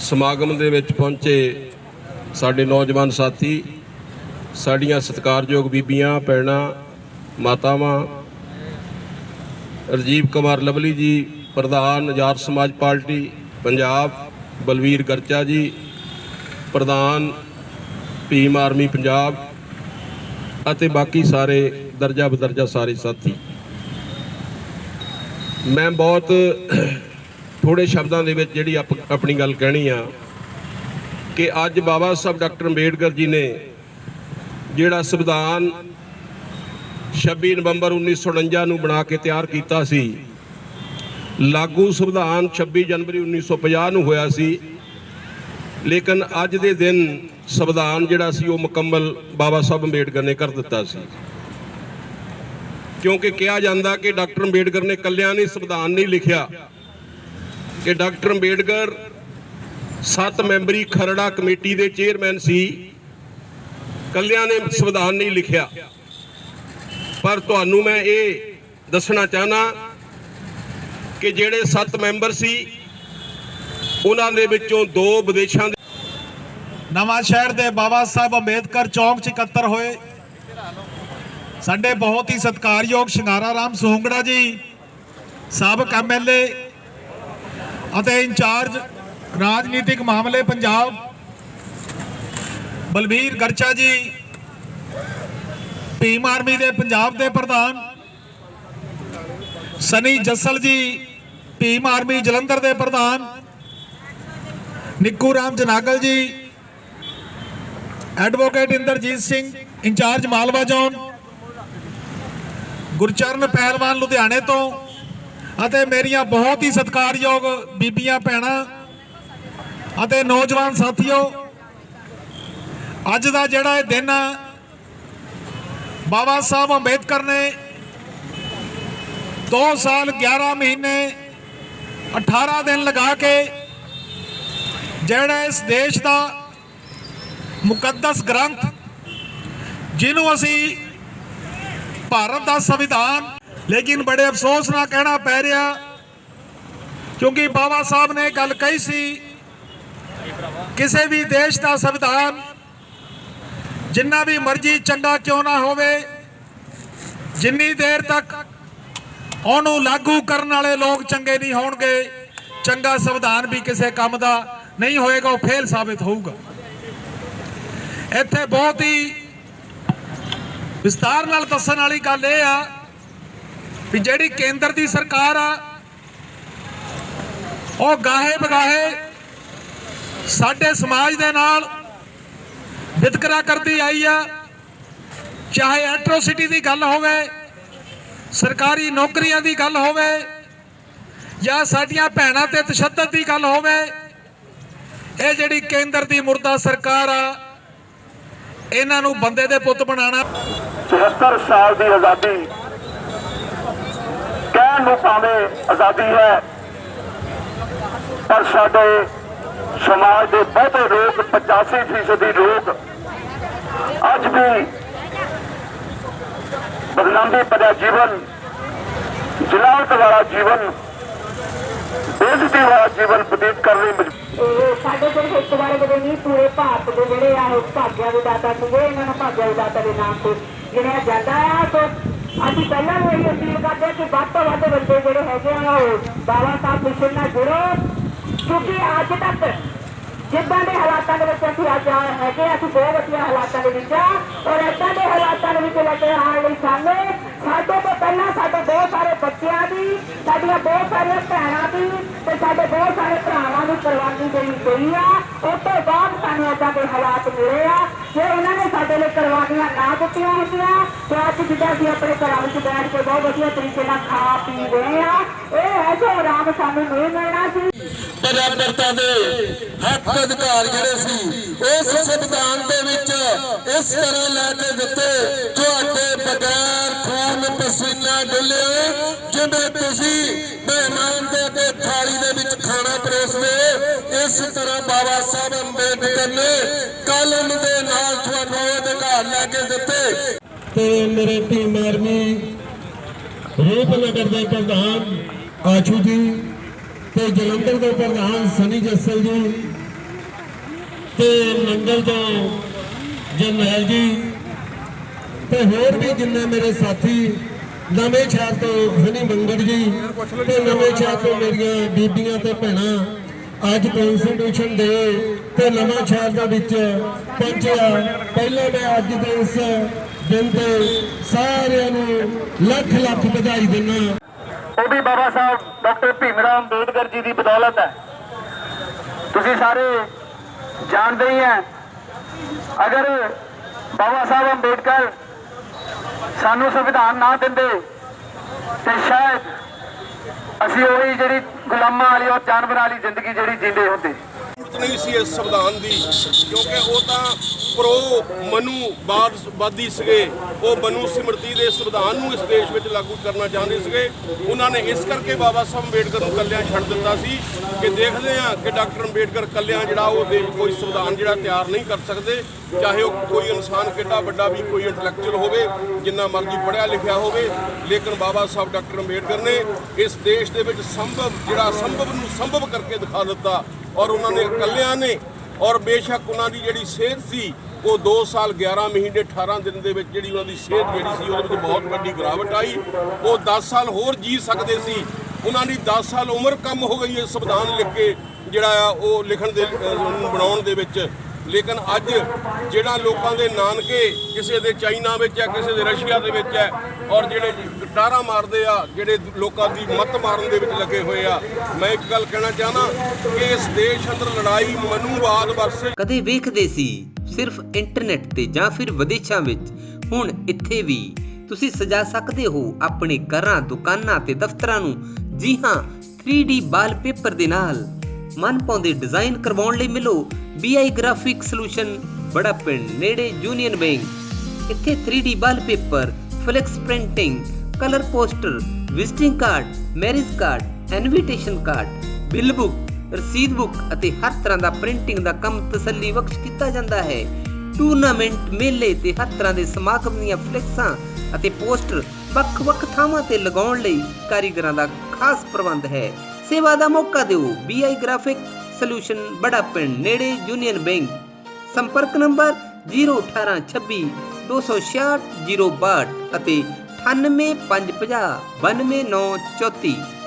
ਸਮਾਗਮ ਦੇ ਵਿੱਚ ਪਹੁੰਚੇ ਸਾਡੇ ਨੌਜਵਾਨ ਸਾਥੀ, ਸਾਡੀਆਂ ਸਤਿਕਾਰਯੋਗ ਬੀਬੀਆਂ, ਭੈਣਾਂ, ਮਾਤਾਵਾਂ, ਰਜੀਵ ਕੁਮਾਰ ਲਵਲੀ ਜੀ, ਪ੍ਰਧਾਨ ਆਜ਼ਾਦ ਸਮਾਜ ਪਾਰਟੀ, ਪੰਜਾਬ, ਬਲਵੀਰ ਗਰਚਾ ਜੀ, ਪ੍ਰਧਾਨ ਭੀਮ ਆਰਮੀ ਪੰਜਾਬ ਅਤੇ ਬਾਕੀ ਸਾਰੇ ਦਰਜਾ ਬਦਰਜਾ ਸਾਰੇ ਸਾਥੀ। ਮੈਂ ਬਹੁਤ ਥੋੜੇ ਸ਼ਬਦਾਂ ਦੇ ਵਿੱਚ ਜਿਹੜੀ ਆਪ- ਆਪਣੀ ਗੱਲ ਕਹਿਣੀ ਆ ਕਿ ਅੱਜ ਬਾਬਾ ਸਾਹਿਬ ਡਾਕਟਰ ਅੰਬੇਡਕਰ ਜੀ ਨੇ ਜਿਹੜਾ ਸੰਵਿਧਾਨ 26 ਨਵੰਬਰ 1949 ਨੂੰ ਬਣਾ ਕੇ ਤਿਆਰ ਕੀਤਾ ਸੀ, ਲਾਗੂ ਸੰਵਿਧਾਨ 26 ਜਨਵਰੀ 1950 ਨੂੰ ਹੋਇਆ ਸੀ, ਲੇਕਿਨ ਅੱਜ ਦੇ ਦਿਨ ਸੰਵਿਧਾਨ ਜਿਹੜਾ ਸੀ ਉਹ ਮੁਕੰਮਲ ਬਾਬਾ ਸਾਹਿਬ ਅੰਬੇਡਕਰ ਨੇ ਕਰ ਦਿੱਤਾ ਸੀ। ਕਿਉਂਕਿ ਕਿਹਾ ਜਾਂਦਾ ਕਿ ਡਾਕਟਰ ਅੰਬੇਡਕਰ ਨੇ ਕੱਲਿਆਂ ਨੇ ਸੰਵਿਧਾਨ ਨਹੀਂ ਲਿਖਿਆ ਕਿ ਡਾਕਟਰ ਅੰਬੇਡਕਰ ਸੱਤ ਮੈਂਬਰੀ ਖਰੜਾ ਕਮੇਟੀ ਦੇ ਚੇਅਰਮੈਨ ਸੀ। ਕੱਲਿਆਂ ਨੇ ਸੰਵਿਧਾਨ ਨਹੀਂ ਲਿਖਿਆ। ਪਰ ਤੁਹਾਨੂੰ ਮੈਂ ਇਹ ਦੱਸਣਾ ਚਾਹਨਾ ਕਿ ਜਿਹੜੇ ਸੱਤ ਮੈਂਬਰ ਸੀ, ਉਹਨਾਂ ਦੇ ਵਿੱਚੋਂ ਦੋ ਵਿਦੇਸ਼ਾਂ ਦੇ ਨਵਾਂ ਸ਼ਹਿਰ ਦੇ ਬਾਬਾ ਸਾਹਿਬ ਅੰਬੇਦਕਰ ਚੌਂਕ 'ਚ ਇਕੱਤਰ ਹੋਏ। ਸਾਡੇ ਬਹੁਤ ਹੀ ਸਤਿਕਾਰਯੋਗ ਸ਼ਿੰਗਾਰਾ ਰਾਮ ਸੋਹੰਗੜਾ ਜੀ, ਸਾਬਕ ਐਮਐਲਏ ਅਤੇ ਇੰਚਾਰਜ ਰਾਜਨੀਤਿਕ ਮਾਮਲੇ ਪੰਜਾਬ ਬਲਬੀਰ ਗਰਚਾ ਜੀ, ਭੀਮ ਆਰਮੀ ਦੇ ਪੰਜਾਬ ਦੇ ਪ੍ਰਧਾਨ, ਸਨੀ ਜੱਸਲ ਜੀ, ਭੀਮ ਆਰਮੀ ਜਲੰਧਰ ਦੇ ਪ੍ਰਧਾਨ, Nikku Ram Janagal ji, advocate Inderjit Singh, incharge Malwa zone Gurcharan ਪਹਿਲਵਾਨ ਲੁਧਿਆਣੇ ਤੋਂ ਅਤੇ ਮੇਰੀਆਂ ਬਹੁਤ ਹੀ ਸਤਿਕਾਰਯੋਗ ਬੀਬੀਆਂ, ਭੈਣਾਂ ਅਤੇ ਨੌਜਵਾਨ ਸਾਥੀਓ, ਅੱਜ ਦਾ ਜਿਹੜਾ ਇਹ ਦਿਨ ਆ, ਬਾਬਾ ਸਾਹਿਬ ਅੰਬੇਦਕਰ ਨੇ 2 ਸਾਲ 11 ਮਹੀਨੇ 18 ਦਿਨ ਲਗਾ ਕੇ ਜਿਹੜਾ ਇਸ ਦੇਸ਼ ਦਾ ਮੁਕੱਦਸ ਗ੍ਰੰਥ, ਜਿਹਨੂੰ ਅਸੀਂ ਭਾਰਤ ਦਾ ਸੰਵਿਧਾਨ ਲੇਕਿਨ ਬੜੇ ਅਫਸੋਸ ਨਾਲ ਕਹਿਣਾ ਪੈ ਰਿਹਾ, ਕਿਉਂਕਿ ਬਾਬਾ ਸਾਹਿਬ ਨੇ ਗੱਲ ਕਹੀ ਸੀ, ਕਿਸੇ ਵੀ ਦੇਸ਼ ਦਾ ਸੰਵਿਧਾਨ ਜਿੰਨਾ ਵੀ ਮਰਜ਼ੀ ਚੰਗਾ ਕਿਉਂ ਨਾ ਹੋਵੇ, ਜਿੰਨੀ ਦੇਰ ਤੱਕ ਉਹਨੂੰ ਲਾਗੂ ਕਰਨ ਵਾਲੇ ਲੋਕ ਚੰਗੇ ਨਹੀਂ ਹੋਣਗੇ, ਚੰਗਾ ਸੰਵਿਧਾਨ ਵੀ ਕਿਸੇ ਕੰਮ ਦਾ ਨਹੀਂ ਹੋਏਗਾ, ਉਹ ਫੇਲ ਸਾਬਿਤ ਹੋਊਗਾ। ਇੱਥੇ ਬਹੁਤ ਹੀ ਵਿਸਤਾਰ ਨਾਲ ਦੱਸਣ ਵਾਲੀ ਗੱਲ ਇਹ ਆ ਵੀ ਜਿਹੜੀ ਕੇਂਦਰ ਦੀ ਸਰਕਾਰ ਆ, ਉਹ ਗਾਹੇ ਬਗਾਹੇ ਸਾਡੇ ਸਮਾਜ ਦੇ ਨਾਲ ਵਿਤਕਰਾ ਕਰਦੀ ਆਈ ਆ। ਚਾਹੇ ਐਟਰੋਸਿਟੀ ਦੀ ਗੱਲ ਹੋਵੇ, ਸਰਕਾਰੀ ਨੌਕਰੀਆਂ ਦੀ ਗੱਲ ਹੋਵੇ, ਜਾਂ ਸਾਡੀਆਂ ਭੈਣਾਂ ਤੇ ਤਸ਼ੱਦਦ ਦੀ ਗੱਲ ਹੋਵੇ, ਇਹ ਜਿਹੜੀ ਕੇਂਦਰ ਦੀ ਮੁਰਦਾ ਸਰਕਾਰ ਆ, ਇਹਨਾਂ ਨੂੰ ਬੰਦੇ ਦੇ ਪੁੱਤ ਬਣਾਉਣਾ। 74 ਸਾਲ ਦੀ ਆਜ਼ਾਦੀ ਕਹਿਣ ਨੂੰ ਭਾਵੇਂ ਆਜ਼ਾਦੀ ਹੈ, ਪਰ ਸਾਡੇ ਸਮਾਜ ਦੇ ਬਹੁਤੇ ਲੋਕ 85 ਫੀਸਦੀ ਲੋਕ ਅੱਜ ਵੀ ਬਦਨਾਮੀ ਭਰਿਆ ਜੀਵਨ ਜਲਾਲਤ ਵਾਲਾ ਜੀਵਨ, ਬੇਇੱਜ਼ਤੀ ਵਾਲਾ ਜੀਵਨ ਬਤੀਤ ਕਰਨ ਲਈ ਮਜਬੂਰ ਸਾਡੇ ਕੋਲ ਇੱਕ ਵਾਰ ਕਦੇ ਨਹੀਂ, ਪੂਰੇ ਭਾਰਤ ਦੇ ਜਿਹੜੇ ਆ, ਉਹ ਭਾਗਿਆ ਦੇ ਦਾਤਾ ਸੀਗੇ, ਇਹਨਾਂ ਨੂੰ ਭਾਗਿਆ ਦੇ ਦਾਤਾ ਦੇ ਨਾਮ ਤੇ ਜਿਹੜਾ ਜਾਂਦਾ ਆ, ਸੋ ਅਸੀਂ ਪਹਿਲਾਂ ਵੀ ਇਹੀ ਅਪੀਲ ਕਰਦੇ ਹਾਂ ਕਿ ਵੱਧ ਤੋਂ ਵੱਧ ਬੰਦੇ ਜਿਹੜੇ ਹੈਗੇ ਆ ਉਹ ਬਾਬਾ ਸਾਹਿਬ ਮਿਸ਼ਨ ਨਾਲ ਜੁੜੋ। ਕਿਉਂਕਿ ਅੱਜ ਤੱਕ ਜਿੱਦਾਂ ਦੇ ਹਾਲਾਤਾਂ ਦੇ ਵਿੱਚ ਅਸੀਂ ਅੱਜ ਆ- ਹੈਗੇ ਆ, ਅਸੀਂ ਬਹੁਤ ਵਧੀਆ ਹਾਲਾਤਾਂ ਦੇ ਵਿੱਚ ਆ। ਔਰ ਏਦਾਂ ਦੇ ਹਾਲਾਤਾਂ ਦੇ ਵਿੱਚ ਲੈ ਕੇ ਆਉਣ ਲਈ ਸਾਨੂੰ ਸਾਡੇ ਤੋਂ ਪਹਿਲਾਂ ਸਾਡੇ ਬਹੁਤ ਬੱਚਿਆਂ ਦੀ, ਸਾਡੀਆਂ ਬਹੁਤ ਸਾਰੀਆਂ ਭੈਣਾਂ ਦੀ ਤੇ ਸਾਡੇ ਬਹੁਤ ਸਾਰੇ ਭਰਾਵਾਂ ਦੀ ਕੁਰਬਾਨੀ ਦੇਣੀ ਪਈ ਆ ਉਸ ਤੋਂ ਬਾਅਦ ਸਾਨੂੰ ਏਦਾਂ ਦੇ ਹਾਲਾਤ ਮਿਲੇ ਆ ਜੇ ਉਹਨਾਂ ਨੇ ਸਾਡੇ ਲਈ ਕੁਰਬਾਨੀਆਂ ਨਾ ਦਿੱਤੀਆਂ ਹੁੰਦੀਆਂ। ਤੇ ਅੱਜ ਜਿੱਦਾਂ ਅਸੀਂ ਆਪਣੇ ਘਰਾਂ ਵਿੱਚ ਬੈਠ ਕੇ ਬਹੁਤ ਵਧੀਆ ਤਰੀਕੇ ਨਾਲ ਖਾ ਪੀ ਰਹੇ ਆ ਆਰਾਮ ਸਾਨੂੰ ਨਹੀਂ ਮਿਲਣਾ ਸੀ। ਬਰਾਬਰਤਾ ਦੇ ਹੱਕ ਅਧਿਕਾਰ ਜਿਹੜੇ ਸੀ ਉਸ ਸੰਵਿਧਾਨ ਦੇ ਵਿੱਚ ਇਸ ਤਰ੍ਹਾਂ ਲੈ ਕੇ ਦਿੱਤੇ ਤੁਹਾਡੇ ਬਗੈਰ ਖੂਨ ਪਸੀਨਾ ਡੁੱਲੇ ਜਿਵੇਂ ਤੁਸੀਂ ਮਹਿਮਾਨ ਦੇ ਅੱਗੇ ਥਾਲੀ ਦੇ ਵਿੱਚ ਖਾਣਾ ਪਰੋਸਦੇ ਇਸ ਤਰ੍ਹਾਂ ਬਾਬਾ ਸਾਹਿਬ ਅੰਬੇਦਕਰ ਨੇ ਕਲਮ ਦੇ ਨਾਲ ਤੁਹਾਨੂੰ ਇਹ ਅਧਿਕਾਰ ਲੈ ਕੇ ਦਿੱਤੇ। ਤੇ ਮੇਰੇ ਭੀਮ ਆਰਮੀ ਰੂਪਨਗਰ ਦੇ ਪ੍ਰਧਾਨ ਆਸ਼ੂ ਜੀ ਤੇ ਜਲੰਧਰ ਦੇ ਪ੍ਰਧਾਨ ਸਨੀ ਜੱਸਲ ਜੀ ਤੇ ਮੰਗਲ ਤੋਂ ਜਰਨੈਲ ਜੀ ਤੇ ਹੋਰ ਵੀ ਜਿੰਨੇ ਮੇਰੇ ਸਾਥੀ ਨਵੇਂ ਸ਼ਹਿਰ ਤੋਂ ਹਨੀ ਮੰਗੜ ਜੀ ਤੇ ਨਵੇਂ ਸ਼ਹਿਰ ਤੋਂ ਮੇਰੀਆਂ ਬੀਬੀਆਂ ਤੇ ਭੈਣਾਂ ਅੱਜ ਕਨਸਟੀਟਿਊਸ਼ਨ ਦੇ ਤੇ ਨਵਾਂ ਸ਼ਹਿਰ ਦੇ ਵਿੱਚ ਪਹੁੰਚਿਆ। ਪਹਿਲਾਂ ਮੈਂ ਅੱਜ ਦੇ ਇਸ ਦਿਨ ਤੇ ਸਾਰਿਆਂ ਨੂੰ ਲੱਖ ਲੱਖ ਵਧਾਈ ਦਿੰਦਾ ਉਹ ਵੀ ਬਾਬਾ ਸਾਹਿਬ, ਡਾਕਟਰ ਭੀਮ ਭੀਮਰਾਵ ਅੰਬੇਡਕਰ ਜੀ ਦੀ ਬਦੌਲਤ ਹੈ। ਤੁਸੀਂ ਸਾਰੇ ਜਾਣਦੇ ਹੀ ਹੈ, ਅਗਰ ਬਾਬਾ ਸਾਹਿਬ ਅੰਬੇਡਕਰ ਸਾਨੂੰ ਸੰਵਿਧਾਨ ਨਾ ਦਿੰਦੇ, ਤੇ ਸ਼ਾਇਦ ਅਸੀਂ ਉਹੀ ਜਿਹੜੀ ਗੁਲਾਮਾਂ ਵਾਲੀ ਔਰ ਜਾਨਵਰਾਂ ਵਾਲੀ ਜ਼ਿੰਦਗੀ ਜਿਹੜੀ ਜੀਂਦੇ ਹੁੰਦੇ। ਜ਼ਰੂਰਤ ਨਹੀਂ ਸੀ ਇਸ ਸੰਵਿਧਾਨ ਦੀ, ਕਿਉਂਕਿ ਉਹ ਤਾਂ ਪ੍ਰੋ ਮਨੂ ਬਾਦਵਾਦੀ ਸੀਗੇ। ਉਹ ਮਨੂ ਸਿਮਰਤੀ ਦੇ ਸੰਵਿਧਾਨ ਨੂੰ ਇਸ ਦੇਸ਼ ਵਿੱਚ ਲਾਗੂ ਕਰਨਾ ਚਾਹੁੰਦੇ ਸੀਗੇ। ਉਹਨਾਂ ਨੇ ਇਸ ਕਰਕੇ ਬਾਬਾ ਸਾਹਿਬ ਅੰਬੇਡਕਰ ਨੂੰ ਕੱਲਿਆਂ ਛੱਡ ਦਿੱਤਾ ਸੀ ਕਿ ਦੇਖਦੇ ਆ ਕਿ ਡਾਕਟਰ ਅੰਬੇਡਕਰ ਕੱਲਿਆਂ ਜਿਹੜਾ ਉਹ ਦੇਸ਼ ਕੋਈ ਸੰਵਿਧਾਨ ਜਿਹੜਾ ਤਿਆਰ ਨਹੀਂ ਕਰ ਸਕਦੇ, ਚਾਹੇ ਉਹ ਕੋਈ ਇਨਸਾਨ ਕਿੰਨਾ ਵੱਡਾ ਵੀ ਕੋਈ ਇੰਟੈਲੈਕਚੁਅਲ ਹੋਵੇ, ਜਿੰਨਾ ਮਰਜ਼ੀ ਪੜ੍ਹਿਆ ਲਿਖਿਆ ਹੋਵੇ, ਲੇਕਿਨ ਬਾਬਾ ਸਾਹਿਬ ਡਾਕਟਰ ਅੰਬੇਡਕਰ ਨੇ ਇਸ ਦੇਸ਼ ਦੇ ਵਿੱਚ ਸੰਭਵ ਜਿਹੜਾ ਸੰਭਵ ਨੂੰ ਸੰਭਵ ਕਰਕੇ ਦਿਖਾ ਦਿੱਤਾ। ਔਰ ਉਹਨਾਂ ਨੇ ਇਕੱਲਿਆਂ ਨੇ, ਔਰ ਬੇਸ਼ੱਕ ਉਹਨਾਂ ਦੀ ਜਿਹੜੀ ਸਿਹਤ ਸੀ, ਉਹ 2 ਸਾਲ 11 ਮਹੀਨੇ 18 ਦਿਨ ਦੇ ਵਿੱਚ ਜਿਹੜੀ ਉਹਨਾਂ ਦੀ ਸਿਹਤ ਜਿਹੜੀ ਸੀ, ਉਹਦੇ ਵਿੱਚ ਬਹੁਤ ਵੱਡੀ ਗਿਰਾਵਟ ਆਈ। ਉਹ 10 ਸਾਲ ਹੋਰ ਜੀ ਸਕਦੇ ਸੀ। ਉਹਨਾਂ ਦੀ 10 ਸਾਲ ਉਮਰ ਕੰਮ ਹੋ ਗਈ ਹੈ ਸੰਵਿਧਾਨ ਲਿਖ ਕੇ, ਜਿਹੜਾ ਆ ਉਹ ਲਿਖਣ ਦੇ ਬਣਾਉਣ ਦੇ ਵਿੱਚ। ਲੇਕਿਨ ਅੱਜ ਜਿਹੜਾ ਲੋਕਾਂ ਦੇ ਨਾਨਕੇ, ਕਿਸੇ ਦੇ ਚਾਈਨਾ ਵਿੱਚ ਹੈ, ਕਿਸੇ ਦੇ ਰਸ਼ੀਆ ਦੇ ਵਿੱਚ ਹੈ, ਔਰ ਜਿਹੜੇ ਟਾਰਾ ਮਾਰਦੇ ਆ, ਜਿਹੜੇ ਲੋਕਾਂ ਦੀ ਮੱਤ ਮਾਰਨ ਦੇ ਵਿੱਚ ਲੱਗੇ ਹੋਏ ਆ। ਮੈਂ ਇੱਕ ਗੱਲ ਕਹਿਣਾ ਚਾਹਨਾ ਕਿ ਇਸ ਦੇਸ਼ ਅੰਦਰ ਲੜਾਈ ਮਨੂਵਾਦ ਵਰਸੇ। ਕਦੇ ਵੇਖਦੇ ਸੀ ਸਿਰਫ ਇੰਟਰਨੈਟ ਤੇ ਜਾਂ ਫਿਰ ਵਿਦੇਸ਼ਾਂ ਵਿੱਚ? ਹੁਣ ਇੱਥੇ ਵੀ। ਤੁਸੀਂ ਸਜਾ ਸਕਦੇ ਹੋ ਆਪਣੇ ਘਰਾਂ, ਦੁਕਾਨਾਂ ਤੇ ਦਫ਼ਤਰਾਂ ਨੂੰ? ਜੀ ਹਾਂ 3D ਵਾਲਪੇਪਰ ਦੇ ਨਾਲ। ਮਨ ਪਾਉਂਦੇ ਡਿਜ਼ਾਈਨ ਕਰਵਾਉਣ ਲਈ ਮਿਲੋ। BI ਗ੍ਰਾਫਿਕ ਸੋਲੂਸ਼ਨ ਬੜਾ ਪਿੰਡ, ਨੇੜੇ ਯੂਨੀਅਨ ਬੈਂਕ ਇੱਥੇ 3D wallpaper flex printing colour poster visiting card marriage card invitation card bill book ਰਸੀਦ ਬੁੱਕ ਅਤੇ ਹਰ ਤਰ੍ਹਾਂ ਦਾ ਪ੍ਰਿੰਟਿੰਗ ਦਾ ਕੰਮ ਤਸੱਲੀ ਬਖਸ਼ ਕੀਤਾ ਜਾਂਦਾ ਹੈ। ਟੂਰਨਾਮੈਂਟ ਮੇਲੇ ਤੇ ਹਰ ਤਰ੍ਹਾਂ ਦੇ ਸਮਾਗਮ ਦੀਆਂ ਫਲੈਕਸਾਂ ਅਤੇ ਪੋਸਟਰ ਵੱਖ-ਵੱਖ ਥਾਵਾਂ ਤੇ ਲਗਾਉਣ ਲਈ ਕਾਰੀਗਰਾਂ ਦਾ ਖਾਸ ਪ੍ਰਬੰਧ ਹੈ। ਸੇਵਾ ਦਾ ਮੌਕਾ ਦਿਓ। BI ਗ੍ਰਾਫਿਕ ਸੋਲੂਸ਼ਨ ਬੜਾ ਪਿੰਡ, ਨੇੜੇ ਯੂਨੀਅਨ ਬੈਂਕ ਸੰਪਰਕ ਨੰਬਰ 01826 266 062 ਅਤੇ 98550 92934